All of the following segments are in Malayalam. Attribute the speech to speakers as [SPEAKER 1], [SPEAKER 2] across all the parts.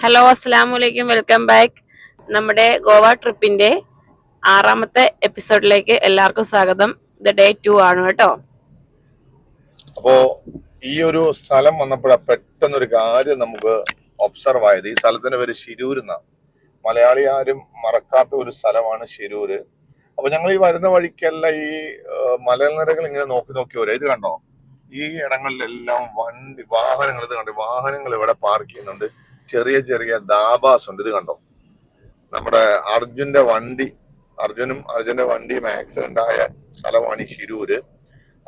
[SPEAKER 1] ഹലോ അസ്സാം വലൈക്കും വെൽക്കം ബാക്ക് നമ്മുടെ ഗോവ ട്രിപ്പിന്റെ ആറാമത്തെ എപ്പിസോഡിലേക്ക് എല്ലാവർക്കും സ്വാഗതം. ഇത് ഡേ ടു ആണ് കേട്ടോ.
[SPEAKER 2] അപ്പോ ഈ ഒരു സ്ഥലം വന്നപ്പോഴാ പെട്ടെന്നൊരു കാര്യം നമുക്ക് ഒബ്സർവ് ആയത്. ഈ സ്ഥലത്തിന്റെ പേര് ശിരൂർ എന്നാ. മലയാളി ആരും മറക്കാത്ത ഒരു സ്ഥലമാണ് ശിരൂര് അപ്പൊ ഞങ്ങൾ ഈ വരുന്ന വഴിക്കല്ല ഈ മലനിരകൾ ഇങ്ങനെ നോക്കി നോക്കി വരാം. ഇത് കണ്ടോ? ഈ ഇടങ്ങളിലെല്ലാം വണ്ടി വാഹനങ്ങൾ ഇത് കണ്ടു? വാഹനങ്ങൾ ഇവിടെ പാർക്ക് ചെയ്യുന്നുണ്ട്. ചെറിയ ചെറിയ ദാബാസ് ഉണ്ട് ഇത് കണ്ടോ? നമ്മുടെ അർജുന്റെ വണ്ടി അർജുനും അർജുന്റെ വണ്ടിയും ആക്സിഡന്റ് ആയ സ്ഥലമാണ് ഈ ശിരൂര്.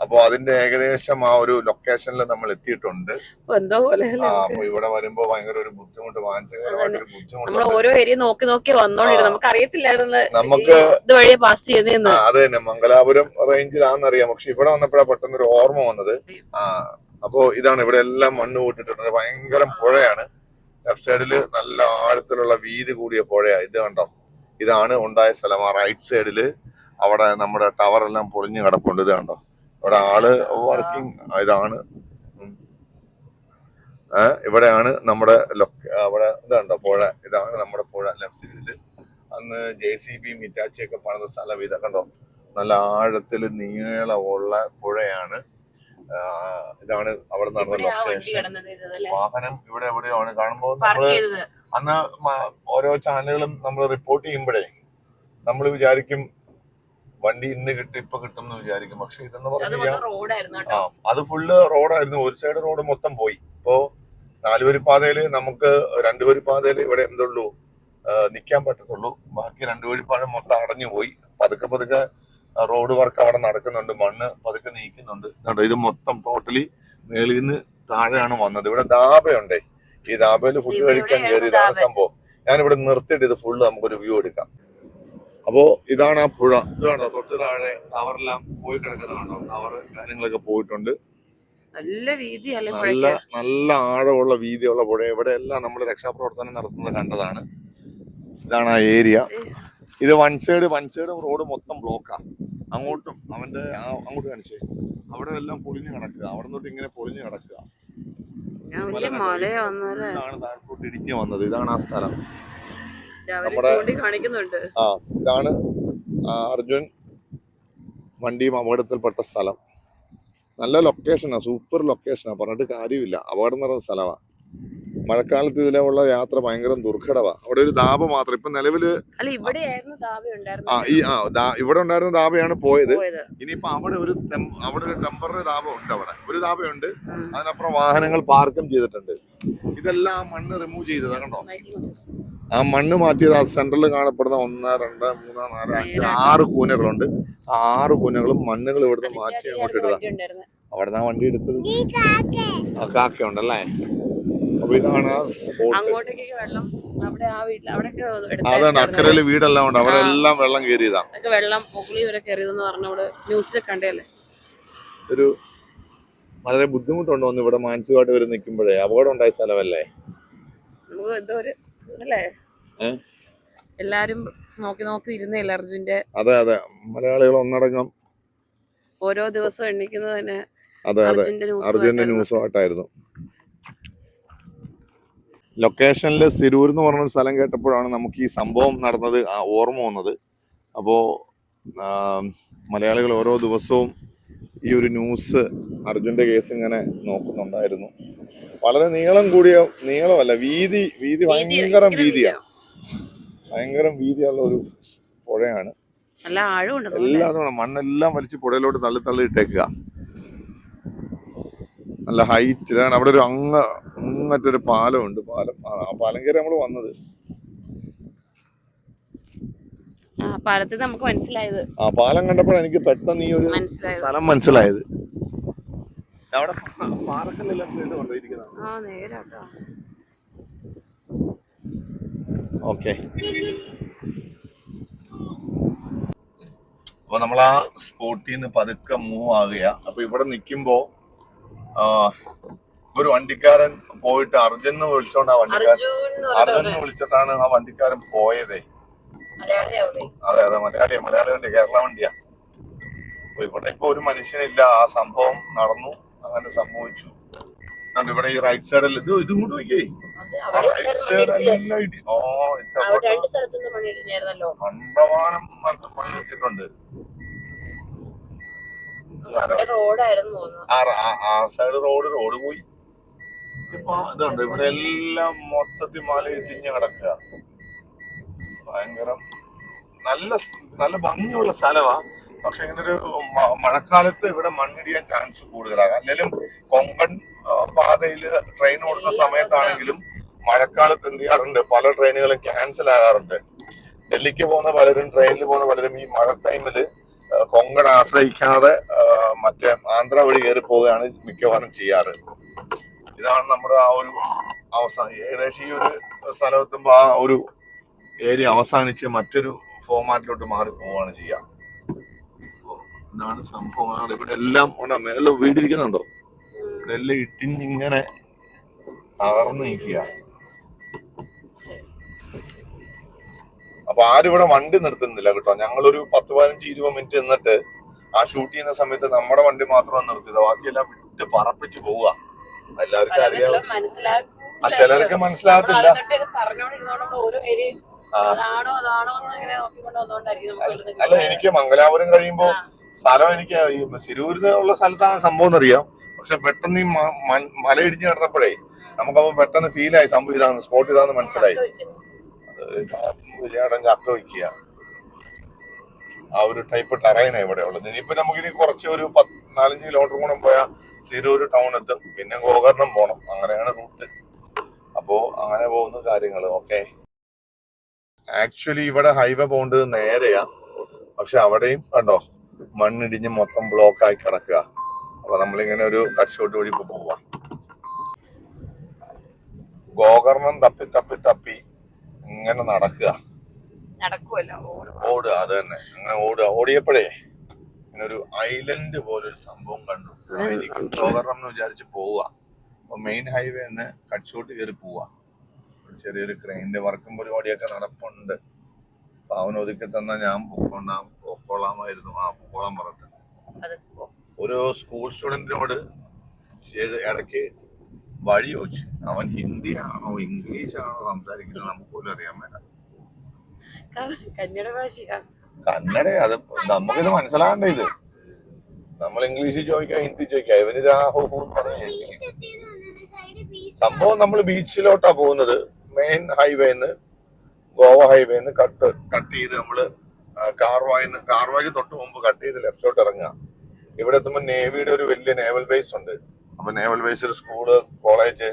[SPEAKER 2] അപ്പോ അതിന്റെ ഏകദേശം ആ ഒരു ലൊക്കേഷനിൽ നമ്മൾ എത്തിയിട്ടുണ്ട്.
[SPEAKER 1] അപ്പൊ
[SPEAKER 2] ഇവിടെ വരുമ്പോ ഭയങ്കര ഒരു ബുദ്ധിമുട്ട്
[SPEAKER 1] മാനസികമായിട്ടൊരു
[SPEAKER 2] ബുദ്ധിമുട്ട്.
[SPEAKER 1] ഓരോ ഏരിയ നോക്കി നോക്കി വന്നോണ്ടിരുന്നു. നമുക്ക് അറിയത്തില്ലായിരുന്നു
[SPEAKER 2] നമുക്ക്
[SPEAKER 1] ഇതുവഴി പാസ്
[SPEAKER 2] അത് തന്നെ. മംഗലാപുരം റേഞ്ചിലാണെന്നറിയാം. പക്ഷെ ഇവിടെ വന്നപ്പോഴാ പെട്ടെന്ന് ഒരു ഓർമ്മ വന്നത്. ആ അപ്പോ ഇതാണ് ഇവിടെ എല്ലാം മണ്ണ് കൂട്ടിട്ടുണ്ട് ഭയങ്കര പുഴയാണ്. ലെഫ്റ്റ് സൈഡിൽ നല്ല ആഴത്തിലുള്ള വീതി കൂടിയ പുഴയാ. ഇത് കണ്ടോ? ഇതാണ് ഉണ്ടായ സ്ഥലം. ആ റൈറ്റ് സൈഡിൽ അവിടെ നമ്മുടെ ടവർ എല്ലാം പൊളിഞ്ഞു കിടപ്പുണ്ട്. ഇത് കണ്ടോ? ഇവിടെ ആൾ വർക്കിംഗ് ഇതാണ്. ഇവിടെയാണ് നമ്മുടെ അവിടെ ഇതുണ്ടോ പുഴ. ഇതാണ് നമ്മുടെ പുഴ ലെഫ്റ്റ് സൈഡിൽ അന്ന് ജെ സി ബി മിറ്റാച്ചി ഒക്കെ പണിത സ്ഥലം. ഇതൊക്കെ കണ്ടോ? നല്ല ആഴത്തിൽ നീളമുള്ള പുഴയാണ്. ഇതാണ് അവിടെ നടന്ന ലൊക്കേഷൻ വാഹനം ഇവിടെ എവിടെയാണ് കാണുമ്പോ
[SPEAKER 1] പാർക്ക് നമ്മൾ
[SPEAKER 2] അന്ന് ഓരോ ചാനലുകളും നമ്മൾ റിപ്പോർട്ട് ചെയ്യുമ്പോഴേ നമ്മൾ വിചാരിക്കും വണ്ടി ഇന്ന് കിട്ടി ഇപ്പൊ കിട്ടും എന്ന് വിചാരിക്കും. പക്ഷെ ഇതെന്ന്
[SPEAKER 1] പറഞ്ഞാൽ അത്
[SPEAKER 2] ഫുള്ള് റോഡായിരുന്നു ഒരു സൈഡ് റോഡ് മൊത്തം പോയി. ഇപ്പോ നാലുവരി പാതയിൽ നമുക്ക് രണ്ടുവരി പാതയിൽ ഇവിടെ എന്തുള്ളൂ നിൽക്കാൻ പറ്റത്തുള്ളൂ. ബാക്കി രണ്ടുവരി പാത മൊത്തം അടഞ്ഞു പോയി. പതുക്കെ പതുക്കെ റോഡ് വർക്ക് അവിടെ നടക്കുന്നുണ്ട്. മണ്ണ് പതുക്കെ നീക്കുന്നുണ്ട്. കണ്ടോ ഇത് മൊത്തം ടോട്ടലി മേളിൽ നിന്ന് താഴെയാണ് വന്നത്. ഇവിടെ ദാബയുണ്ടേ ഈ ദാബയിൽ ഫുഡ് കഴിക്കാൻ
[SPEAKER 1] എവിടെയാണ്
[SPEAKER 2] കയറി ഇതാണ് സംഭവം. ഞാനിവിടെ നിർത്തിയിട്ട് ഇത് ഫുള്ള് നമുക്കൊരു വ്യൂ എടുക്കാം. അപ്പോ ഇതാണ് ആ പുഴ. ഇതാണോ തൊട്ട് താഴെ ടവറെല്ലാം പോയി കിടക്കുന്നതാണോ ടവർ കാര്യങ്ങളൊക്കെ പോയിട്ടുണ്ട്.
[SPEAKER 1] നല്ല വീതിയല്ലേ
[SPEAKER 2] നല്ല നല്ല ആഴമുള്ള വീതിയുള്ള പുഴ. ഇവിടെ എല്ലാം നമ്മൾ രക്ഷാപ്രവർത്തനം നടത്തുന്നത് കണ്ടതാണ്. ഇതാണ് ആ ഏരിയ ഇത് one side one side road മൊത്തം ബ്ലോക്കാ അങ്ങോട്ടും അവന്റെ അങ്ങോട്ട് കാണിച്ചേ. അവിടെ എല്ലാം പൊളിഞ്ഞു കിടക്കുക. അവിടെ തൊട്ട് ഇങ്ങനെ പൊളിഞ്ഞു കിടക്കുക. ഇതാണ് താഴോട്ട് ഇടിഞ്ഞു വന്നത്. ഇതാണ് ആ സ്ഥലം. നമ്മുടെ- ആ ഇതാണ് അർജുൻ വണ്ടിയും അപകടത്തിൽപ്പെട്ട സ്ഥലം. നല്ല ലൊക്കേഷനാ സൂപ്പർ ലൊക്കേഷനാ പറഞ്ഞിട്ട് കാര്യമില്ല. അപകടം നിറഞ്ഞ സ്ഥലമാ. മഴക്കാലത്ത് ഇതിലുള്ള യാത്ര ഭയങ്കര ദുർഘടവാ. അവിടെ ഒരു ദാപ മാത്രം. ഇപ്പൊ
[SPEAKER 1] നിലവിൽ
[SPEAKER 2] ആ ഈ ആ ദാ- ഇവിടെ ഉണ്ടായിരുന്ന ദാപയാണ് പോയത്. ഇനിയിപ്പൊ അവിടെ ഒരു അവിടെ ഒരു ടെമ്പററി ദാബ ഉണ്ട് അവിടെ. ഒരു
[SPEAKER 1] ദാപയുണ്ട്.
[SPEAKER 2] അതിനപ്പുറം വാഹനങ്ങൾ പാർക്കും ചെയ്തിട്ടുണ്ട്. ഇതെല്ലാം ആ മണ്ണ് റിമൂവ് ചെയ്തതാ കണ്ടോ? ആ മണ്ണ് മാറ്റിയത് ആ സെന്ററിൽ കാണപ്പെടുന്ന ഒന്ന് രണ്ട് മൂന്ന് നാല് അഞ്ച് ആറ് കൂനകളുണ്ട്. ആ ആറ് കൂനകളും മണ്ണുകൾ ഇവിടുന്ന് മാറ്റി അങ്ങോട്ട് ഇടുക. അവിടെ ആ വണ്ടി എടുത്തത് ആ കാക്ക ഉണ്ടല്ലേ അപ്പൊ ഇതാണ് ആ
[SPEAKER 1] അങ്ങോട്ടേക്ക് വെള്ളം അവിടെ ആ വീട്ടിൽ അവിടെ
[SPEAKER 2] അതാണ്. അക്കരയിൽ വീടെല്ലാം ഉണ്ട്. അവിടെ എല്ലാം വെള്ളം കയറിയതാണ്
[SPEAKER 1] അതൊക്കെ വെള്ളം വരെ കയറിയതെന്ന് പറഞ്ഞ അവിടെ ന്യൂസിൽ കണ്ടല്ലേ
[SPEAKER 2] ഒരു വളരെ ബുദ്ധിമുട്ടുണ്ടോ ഒന്ന് ഇവിടെ മാനസികമായിട്ട് വരെ നിൽക്കുമ്പോഴേ. അപകടം ഉണ്ടായ സ്ഥലമല്ലേ?
[SPEAKER 1] നമുക്ക് എന്തോ ഒരു അല്ലേ? എല്ലാരും നോക്കി നോക്കി ഇരുന്നില്ല അർജുന്റെ
[SPEAKER 2] അതെ അതെ. മലയാളികൾ ഒന്നടങ്കം
[SPEAKER 1] ഓരോ ദിവസവും എണ്ണിക്കുന്നത് തന്നെ
[SPEAKER 2] അതെ അതെ.
[SPEAKER 1] അർജുന്റെ
[SPEAKER 2] ന്യൂസുമായിട്ടായിരുന്നു. ലൊക്കേഷനിൽ സിരൂർ എന്ന് പറഞ്ഞ ഒരു സ്ഥലം കേട്ടപ്പോഴാണ് നമുക്ക് ഈ സംഭവം നടന്നത് ഓർമ്മ വന്നത്. അപ്പോൾ മലയാളികൾ ഓരോ ദിവസവും ഈ ഒരു ന്യൂസ് അർജുന്റെ കേസ് ഇങ്ങനെ നോക്കുന്നുണ്ടായിരുന്നു. വളരെ നീളം കൂടിയ നീളമല്ല വീതി വീതി ഭയങ്കര വീതിയാണ്. ഭയങ്കര വീതിയുള്ള ഒരു പുഴയാണ്.
[SPEAKER 1] നല്ല ആഴമുണ്ട്
[SPEAKER 2] എല്ലാം മണ്ണെല്ലാം വലിച്ച് പുഴയിലോട്ട് തള്ളി തള്ളി ഇട്ടേക്കുക. നല്ല ഹൈറ്റ് ഇതാണ്. അവിടെ ഒരു അങ്ങ അങ്ങറ്റൊരു പാലമുണ്ട്. പാലം. ആ പാലം കയറി നമ്മൾ വന്നത്.
[SPEAKER 1] ആ പാലത്തിൽ നമുക്ക് മനസ്സിലായത്.
[SPEAKER 2] ആ പാലം കണ്ടപ്പോൾ എനിക്ക് പെട്ടെന്ന് ഈ ഒരു സ്ഥലം മനസ്സിലായത്. അവിടെ പാറക്കല്ലെല്ലാം കൊണ്ടിരിക്കുന്നത് ഓക്കെ. അപ്പൊ നമ്മൾ ആ സ്പോട്ടിൽ നിന്ന് പതുക്കെ മൂവ് ആകുക. അപ്പൊ ഇവിടെ നിൽക്കുമ്പോ ആ, ഒരു വണ്ടിക്കാരൻ പോയിട്ട് അർജുൻ എന്ന് വിളിച്ചോണ്ട് ആ വണ്ടിക്കാരൻ
[SPEAKER 1] അർജുൻ
[SPEAKER 2] വിളിച്ചിട്ടാണ് ആ വണ്ടിക്കാരൻ പോയതേ. അതെ അതെ മലയാളി മലയാളി വണ്ടി കേരള വണ്ടിയാ. ഇവിടെ ഇപ്പൊ ഒരു മനുഷ്യനില്ല ആ സംഭവം നടന്നു അങ്ങനെ സംഭവിച്ചു. ഇവിടെ ഈ റൈറ്റ് സൈഡിൽ ഇത് ഇതും കൂടെ നോക്കിയേ ഇടി ഓ കണ്ടമാനം മണ്ണ്
[SPEAKER 1] റോഡായിരുന്നു തോന്നുന്നു
[SPEAKER 2] ആ സൈഡ് റോഡ് റോഡ് പോയി. ഇപ്പൊ ഇതുണ്ട്. ഇവിടെ എല്ലാം മൊത്തത്തിൽ മല ഇടിഞ്ഞ് കിടക്കുക. ഭയങ്കരം നല്ല നല്ല ഭംഗിയുള്ള സ്ഥലമാ പക്ഷെ ഇങ്ങനെ ഒരു മഴക്കാലത്ത് ഇവിടെ മണ്ണിടിയാൻ ചാൻസ് കൂടുതലാണ് അല്ലെങ്കിലും കൊങ്കൺ പാതയിൽ ട്രെയിൻ ഓടുന്ന സമയത്താണെങ്കിലും മഴക്കാലത്ത് എന്ത് ചെയ്യാറുണ്ട്? പല ട്രെയിനുകളും ക്യാൻസൽ ആകാറുണ്ട്. ഡൽഹിക്ക് പോകുന്ന പലരും ട്രെയിനിൽ പോകുന്ന പലരും ഈ മഴ ടൈമിൽ കൊങ്കൺ ആശ്രയിക്കാതെ മറ്റേ ആന്ധ്ര വഴി കയറി പോവുകയാണ് മിക്കവാറും ചെയ്യാറ്. ഇതാണ് നമ്മുടെ ആ ഒരു അവസാനം. ഏകദേശം ഈ ഒരു സ്ഥലമെത്തുമ്പോ ആ ഒരു ഏരിയ അവസാനിച്ച് മറ്റൊരു ഫോമാറ്റിലോട്ട് മാറി പോവുകയാണ് അപ്പൊ ഇതാണ് സംഭവം? ഇവിടെ എല്ലാം മേളിൽ വീടിരിക്കുന്നുണ്ടോ? ഇവിടെ എല്ലാം ഇട്ടിഞ്ഞിങ്ങനെ തകർന്നു നിൽക്കുക. അപ്പൊ ആരും ഇവിടെ വണ്ടി നിർത്തുന്നില്ല കേട്ടോ. ഞങ്ങളൊരു പത്ത് പതിനഞ്ച് ഇരുപത് മിനിറ്റ് നിന്നിട്ട് ആ ഷൂട്ട് ചെയ്യുന്ന സമയത്ത് നമ്മുടെ വണ്ടി മാത്രമാണ് നിർത്തിയത്. ബാക്കിയെല്ലാം വിട്ട് പറപ്പിച്ച് പോവുക. എല്ലാവർക്കും അറിയാം ആ ചിലർക്ക് മനസ്സിലാകത്തില്ല. അല്ല എനിക്ക് മംഗലാപുരം കഴിയുമ്പോ. സ്ഥലം എനിക്ക് ഈ സിരൂരിന് ഉള്ള സ്ഥലത്താണ് സംഭവം എന്നറിയാം. പക്ഷെ പെട്ടെന്ന് ഈ മലയിടിഞ്ഞ് കിടന്നപ്പോഴേ നമുക്കപ്പോ പെട്ടെന്ന് ഫീൽ ആയി. സംഭവം ഇതാണ് സ്പോട്ട് ഇതാന്ന് മനസ്സിലായി.
[SPEAKER 1] ചക്ക
[SPEAKER 2] വയ്ക്കുക ആ ഒരു ടൈപ്പ് ടറൈന ഇവിടെ ഉള്ളത്. ഇനിയിപ്പോ നമുക്കിനി കുറച്ച് ഒരു പത്ത് നാലഞ്ച് കിലോമീറ്റർ കൂടെ പോയാൽ സിരൂർ ടൗൺ എത്തും. പിന്നെ ഗോകർണം പോണം. അങ്ങനെയാണ് റൂട്ട് അപ്പോ അങ്ങനെ പോകുന്ന കാര്യങ്ങൾ ഓക്കെ ആക്ച്വലി ഇവിടെ ഹൈവേ പോകേണ്ടത് നേരെയാ. പക്ഷെ അവിടെയും കണ്ടോ മണ്ണിടിഞ്ഞ് മൊത്തം ബ്ലോക്ക് ആയി കിടക്കുക. അപ്പൊ നമ്മളിങ്ങനെ ഒരു കട്ട് ഷോട്ട് വഴി പോവാ. ഗോകർണം തപ്പി തപ്പി തപ്പി ഇങ്ങനെ നടക്കുക.
[SPEAKER 1] നടക്കുമല്ലോ
[SPEAKER 2] ഓടുക. അത് തന്നെ. അങ്ങനെ ഓടുക. ഓടിയപ്പോഴേ ഇങ്ങനെ ഒരു ഐലൻഡ് പോലെ ഒരു സംഭവം കണ്ടു. എനിക്ക് എന്ന് വിചാരിച്ച് പോവുക. അപ്പൊ മെയിൻ ഹൈവേ നിന്ന് കട്ട്ഷോട്ട് കയറി പോവുക. ചെറിയൊരു ക്രെയിനിന്റെ വർക്കും പരിപാടിയൊക്കെ നടപ്പുണ്ട്. അപ്പൊ അവൻ ഒതുക്കി തന്ന ഞാൻ പൊക്കോണ്ടാം പൊക്കോളാമായിരുന്നു. ആ പൊക്കോളാൻ പറഞ്ഞിട്ട്. ഒരു സ്കൂൾ സ്റ്റുഡന്റിനോട് ഇടയ്ക്ക് വഴി ചോദിച്ചു. അവൻ ഹിന്ദിയാണോ ഇംഗ്ലീഷാണോ സംസാരിക്കുന്നത് നമുക്ക് പോലും അറിയാൻ വേണ്ട
[SPEAKER 1] കന്നഡ ഭാഷ
[SPEAKER 2] കന്നഡ അത് നമുക്കിത് മനസ്സിലാകണ്ട ഇത്. നമ്മൾ ഇംഗ്ലീഷിൽ ചോദിക്കാം ഹിന്ദി ചോദിക്കാം ഇവനിത് ആ ഹോ ഹോ സംഭവം നമ്മൾ ബീച്ചിലോട്ടാ പോകുന്നത്. മെയിൻ ഹൈവേന്ന് ഗോവ ഹൈവേന്ന് കട്ട് കട്ട് ചെയ്ത് നമ്മൾ കാർവായിന്ന് കാർവായ്ക്ക് തൊട്ട് മുമ്പ് കട്ട് ചെയ്ത് ലെഫ്റ്റിലോട്ട് ഇറങ്ങാം ഇവിടെ എത്തുമ്പോൾ നേവിയുടെ ഒരു വലിയ നേവൽ ബേസ് ഉണ്ട്. അപ്പൊ നേവൽ ബേസിൽ സ്കൂൾ കോളേജ്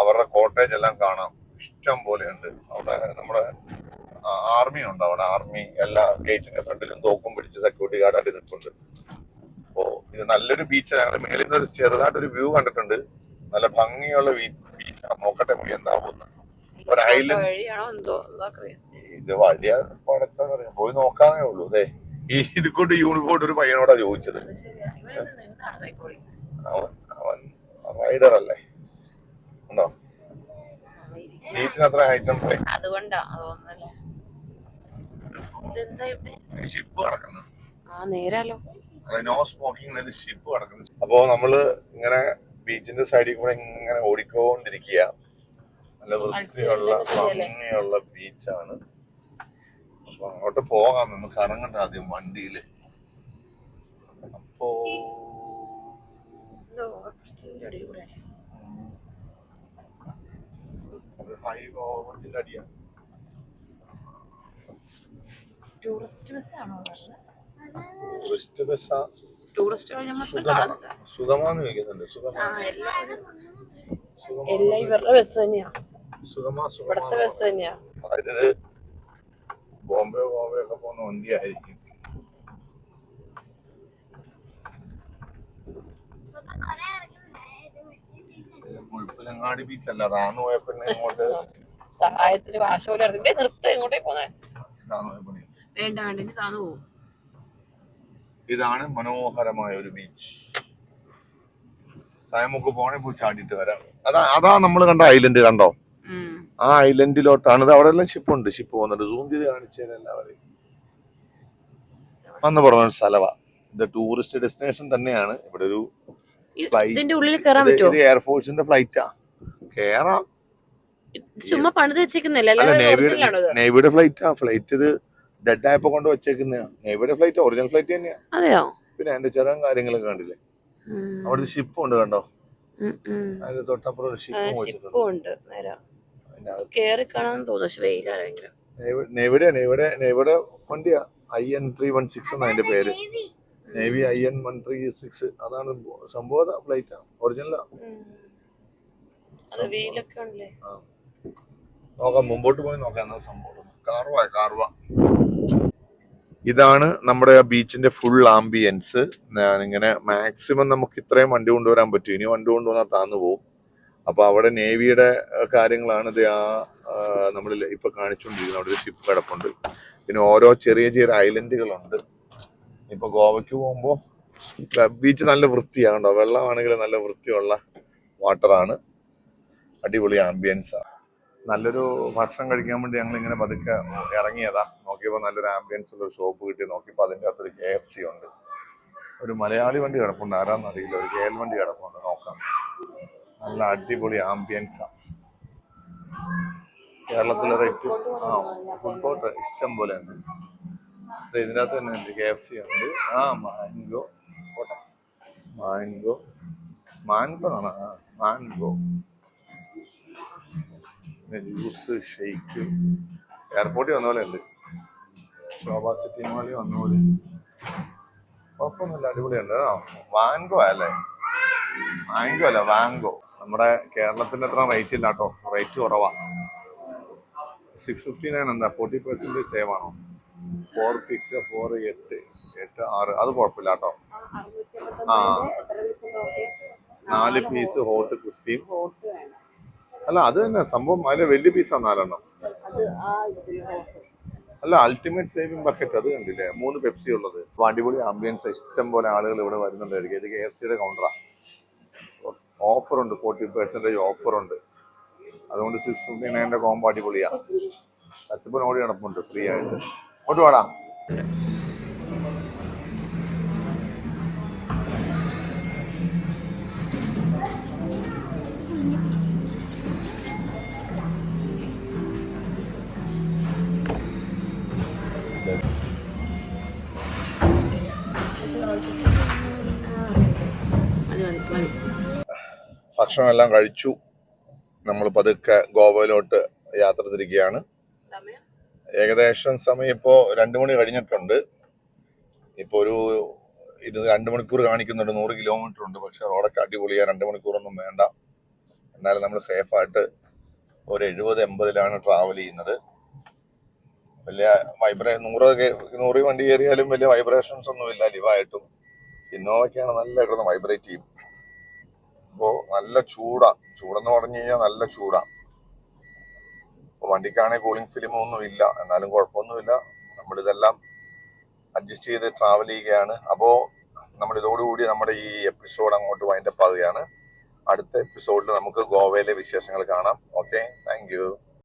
[SPEAKER 2] അവരുടെ കോട്ടേജ് എല്ലാം കാണാം. ഇഷ്ടം പോലെയുണ്ട്. അവിടെ നമ്മുടെ ആർമി ഉണ്ട്. അവിടെ ആർമി എല്ലാ ഗേറ്റിന്റെ ഫ്രണ്ടിലും തോക്കും പിടിച്ച് സെക്യൂരിറ്റി ഗാർഡായിട്ട് നിൽക്കുന്നുണ്ട് അപ്പോ ഇത് നല്ലൊരു ബീച്ച് ഞങ്ങൾ മേലിൽ നിന്ന് ഒരു ചെറുതായിട്ടൊരു വ്യൂ കണ്ടിട്ടുണ്ട്. നല്ല ഭംഗിയുള്ള ബീച്ചാണ് നോക്കട്ടെ പോയി എന്താവുന്ന ഒരു ഇത് വഴിയ പടച്ചറിയാം പോയി നോക്കാന്നേ ഉള്ളൂ. അതെ ഈ ഇത് കൊണ്ട് യൂണിഫോം ഒരു പയ്യനോടാ ചോദിച്ചത്. അവൻ അവൻ റൈഡർ അല്ലേ? ഉണ്ടോ? സീറ്റിന് അത്ര ഐറ്റം
[SPEAKER 1] അതുകൊണ്ടാ തോന്നുന്നല്ലേ ഇതെന്താ ഇവിടെ?
[SPEAKER 2] ഷിപ്പ് കിടക്കുന്നു.
[SPEAKER 1] ആ നേരാലോ.
[SPEAKER 2] നോ സ്മോക്കിംഗ് ഷിപ്പ് കിടക്കുന്നു. അപ്പോ നമ്മൾ ഇങ്ങനെ ബീച്ചിന്റെ സൈഡിൽ കൂടെ ഇങ്ങനെ ഓടിക്കൊണ്ടിരിക്കുക. നല്ല വൃത്തിയുള്ള? ഭംഗിയുള്ള ബീച്ചാണ് അപ്പൊ അങ്ങോട്ട് പോകാം. നമുക്ക് ഇറങ്ങണ്ട ആദ്യം വണ്ടിയിൽ അപ്പോ
[SPEAKER 1] എന്തോ കുറച്ചിന്റെ അടിയിൽ കൂടെ
[SPEAKER 2] ഹൈ ഓവർജിന്റെ അടിയാ
[SPEAKER 1] ടൂറിസ്റ്റ് ബസ്സാണോ
[SPEAKER 2] ടൂറിസ്റ്റ് ബസ്സാ
[SPEAKER 1] ടൂറിസ്റ്റ്
[SPEAKER 2] സുഖമാന്ന് ചോദിക്കുന്നുണ്ട്.
[SPEAKER 1] എല്ലാം ഇവരുടെ ബസ് തന്നെയാ.
[SPEAKER 2] സുഖമാ
[SPEAKER 1] ഇവിടത്തെ ബസ് തന്നെയാ.
[SPEAKER 2] അതായത് ബോംബെ ബോംബെ ഒക്കെ പോകുന്ന വണ്ടിയായിരിക്കും. മുഴുപ്പിലങ്ങാടി ബീച്ച് അല്ല. അതാന്ന് പോയ പിന്നെ ഇങ്ങോട്ട്
[SPEAKER 1] സഹായത്തിന് ഭാഷ പോലെ ഇവിടെ നിർത്ത് ഇങ്ങോട്ടേ പോന്നെ? വേണ്ട വേണ്ട ഇനി താന്നു പോകും
[SPEAKER 2] ഇതാണ് മനോഹരമായ ഒരു ബീച്ച് സായമുക്ക് പോണേ പോയി ചാടിട്ട് വരാം. അതാ അതാ നമ്മൾ കണ്ട ഐലൻഡ് കണ്ടോ? ആ ഐലൻഡിലോട്ടാണ് ഇത് അവിടെ എല്ലാം ഷിപ്പ് ഉണ്ട്. ഷിപ്പ് പോകുന്നുണ്ട്. സൂം ചെയ്ത് കാണിച്ചത് എല്ലാവരെയും. അന്ന് പറഞ്ഞ സ്ഥലവാ. ഇത് ടൂറിസ്റ്റ് ഡെസ്റ്റിനേഷൻ തന്നെയാണ്. ഇവിടെ ഒരു.
[SPEAKER 1] ഇതിന്റെ ഉള്ളിൽ കയറാൻ പറ്റുമോ
[SPEAKER 2] എയർഫോഴ്സിന്റെ ഫ്ലൈറ്റാ കേറാം.
[SPEAKER 1] ചുമ്മാ പണിത് വെച്ചേക്കുന്നല്ലേ
[SPEAKER 2] നേവിയുടെ ഫ്ലൈറ്റ് ഫ്ലൈറ്റ് ഇത് ഡെഡ് ആയപ്പോ കൊണ്ട് വെച്ചേക്കുന്ന. നേവിയുടെ ഫ്ലൈറ്റ് ഒറിജിനൽ ഫ്ലൈറ്റ് തന്നെയാ.
[SPEAKER 1] അതെയോ?
[SPEAKER 2] പിന്നെ അതിന്റെ ചെറിയ കാര്യങ്ങളൊക്കെ കണ്ടില്ലേ. അവിടെ ഷിപ്പ് ഉണ്ട് കണ്ടോ. അതിന്റെ തൊട്ടപ്പുറം ഷിപ്പ് വെച്ചിട്ടുണ്ട്.
[SPEAKER 1] കേറി കാണാൻ തോന്നുന്നു. വെയിലാണ്
[SPEAKER 2] നേവിയുടെ നേവിയുടെ നേവിയുടെ വണ്ടിയാ. I N three one six എന്നാ അതിന്റെ പേര്. Navy I N one three six അതാണ് സംഭവം. ഫ്ലൈറ്റ് ഒറിജിനലാ നോക്കാം മുമ്പോട്ട് പോയി നോക്കാം എന്നാ സംഭവം. കാർവാ കാർവ. ഇതാണ് നമ്മുടെ ബീച്ചിന്റെ ഫുൾ ആംബിയൻസ് ഇങ്ങനെ മാക്സിമം നമുക്ക് ഇത്രയും വണ്ടി കൊണ്ടുവരാൻ പറ്റും. ഇനി വണ്ടി കൊണ്ടുവന്നാൽ താന്നു പോകും അപ്പൊ അവിടെ നേവിയുടെ കാര്യങ്ങളാണ് ഇത് ആ നമ്മൾ ഇപ്പൊ കാണിച്ചുകൊണ്ടിരിക്കുന്നത് അവിടെ ഒരു ഷിപ്പ് കിടപ്പുണ്ട്. പിന്നെ ഓരോ ചെറിയ ചെറിയ ഐലൻഡുകളുണ്ട് ഇപ്പൊ ഗോവയ്ക്ക് പോകുമ്പോൾ ബീച്ച് നല്ല വൃത്തിയാണോ വെള്ളമാണെങ്കിൽ നല്ല വൃത്തിയുള്ള വാട്ടറാണ് അടിപൊളി ആംബിയൻസ് നല്ലൊരു ഭക്ഷണം കഴിക്കാൻ വേണ്ടി ഞങ്ങൾ ഇങ്ങനെ പതുക്കെ ഇറങ്ങിയതാ. നോക്കിയപ്പോൾ നല്ലൊരു ആംബിയൻസ് ഉള്ള ഒരു ഷോപ്പ് കിട്ടി. നോക്കിയപ്പോൾ അതിന്റെ അകത്തൊരു കെ എഫ് സി ഉണ്ട്. ഒരു മലയാളി വണ്ടി കിടപ്പുണ്ട്. ആരാന്ന് അറിയില്ല. ഒരു കെ എൽ വണ്ടി കിടപ്പുണ്ട്. നോക്കാം. നല്ല അടിപൊളി ആംബിയൻസാ കേരളത്തിലെ റേറ്റ് ആ ഫുഡ് കോർട്ട് ഇഷ്ടം പോലെ ഉണ്ട്. അകത്ത് തന്നെ ഉണ്ട്. കെ എഫ് സി ഉണ്ട്. ആ മാംഗോ. പോട്ടെ. മാംഗോ. മാൻഗോ ആണ്. മാംഗോ. മാൻഗോ ജ്യൂസ് ഷെയ്ക്ക് എയർപോർട്ടിൽ വന്ന പോലെ ഉണ്ട്. ശോഭ സിറ്റി മാളിൽ വന്ന പോലെ കുഴപ്പമൊന്നുമില്ല. അടിപൊളിയുണ്ട്. വാങ്കോ അല്ലേ? വാങ്കോ അല്ല വാങ്കോ നമ്മുടെ കേരളത്തിൽ അത്ര റേറ്റ് ഇല്ല കേട്ടോ. റേറ്റ് കുറവാണ് സിക്സ് ഫിഫ്റ്റി നയൻ എന്താ? ഫോർട്ടി പെർസെന്റേജ് സേവ് ആണോ? ഫോർ പിക്ക് ഫോർ എട്ട് എട്ട് ആറ്. അത് കുഴപ്പമില്ല കേട്ടോ. ആ. നാല് പീസ് ഹോട്ട് ക്രിസ്പിയും അല്ല അത് തന്നെ സംഭവം. അതിലെ വലിയ പീസാണ് നാലെണ്ണം. അല്ല അൾട്ടിമേറ്റ് സേവിംഗ് ബക്കറ്റ് അത് കണ്ടില്ലേ? മൂന്ന് പെപ്സി ഉള്ളത്. അടിപൊളി ആംബിയൻസ് ഇഷ്ടം പോലെ ആളുകൾ ഇവിടെ വരുന്നുണ്ടായിരിക്കും. ഇത് കെ എഫ് സിയുടെ കൗണ്ടറാ ഓഫർ ഉണ്ട്. ഫോർട്ടി പെർസെന്റേജ് ഓഫർ ഉണ്ട്. അതുകൊണ്ട് സിക്സ് ഫിഫ്റ്റി നയന്റെ കോമ്പോ അടിപൊളിയാണ് കച്ചപ്പൻ ഓടി നടപ്പുണ്ട്. ഫ്രീ ആയിട്ട്. അങ്ങോട്ട്
[SPEAKER 1] വേണം
[SPEAKER 2] ഭക്ഷണമെല്ലാം കഴിച്ചു. നമ്മൾ പതുക്കെ ഗോവയിലോട്ട് യാത്ര തിരിക്കുകയാണ്
[SPEAKER 1] സമയം?
[SPEAKER 2] ഏകദേശം സമയം ഇപ്പോൾ രണ്ട് മണി കഴിഞ്ഞിട്ടുണ്ട്. ഇപ്പോൾ ഒരു ഇത് രണ്ട് മണിക്കൂർ കാണിക്കുന്നുണ്ട്. നൂറ് കിലോമീറ്റർ ഉണ്ട്. പക്ഷെ റോഡൊക്കെ അടിപൊളിയാണ് രണ്ട് മണിക്കൂറൊന്നും വേണ്ട. എന്നാലും നമ്മൾ സേഫായിട്ട് ഒരു എഴുപത് എൺപതിലാണ് ട്രാവൽ ചെയ്യുന്നത്. വലിയ വൈബ്രേ നൂറ് നൂറ് വണ്ടി കയറിയാലും വലിയ വൈബ്രേഷൻസ് ഒന്നും ഇല്ല. ലിവായിട്ടും ഇന്നോവയ്ക്കാണ് നല്ല കിടന്ന് വൈബ്രേറ്റ് ചെയ്യും. അപ്പോൾ നല്ല ചൂടാ. ചൂടെന്ന് പറഞ്ഞു കഴിഞ്ഞാൽ നല്ല ചൂടാ. അപ്പോൾ വണ്ടിക്കാണെങ്കിൽ കൂളിംഗ് ഫിലിം ഒന്നും ഇല്ല. എന്നാലും കുഴപ്പമൊന്നുമില്ല. നമ്മളിതെല്ലാം അഡ്ജസ്റ്റ് ചെയ്ത് ട്രാവൽ ചെയ്യുകയാണ്. അപ്പോൾ നമ്മൾ ഇതോടുകൂടി നമ്മുടെ ഈ എപ്പിസോഡ് അങ്ങോട്ട് വൈൻഡപ്പ് ആവുകയാണ്. അടുത്ത എപ്പിസോഡിൽ നമുക്ക് ഗോവയിലെ വിശേഷങ്ങൾ കാണാം. Okay thank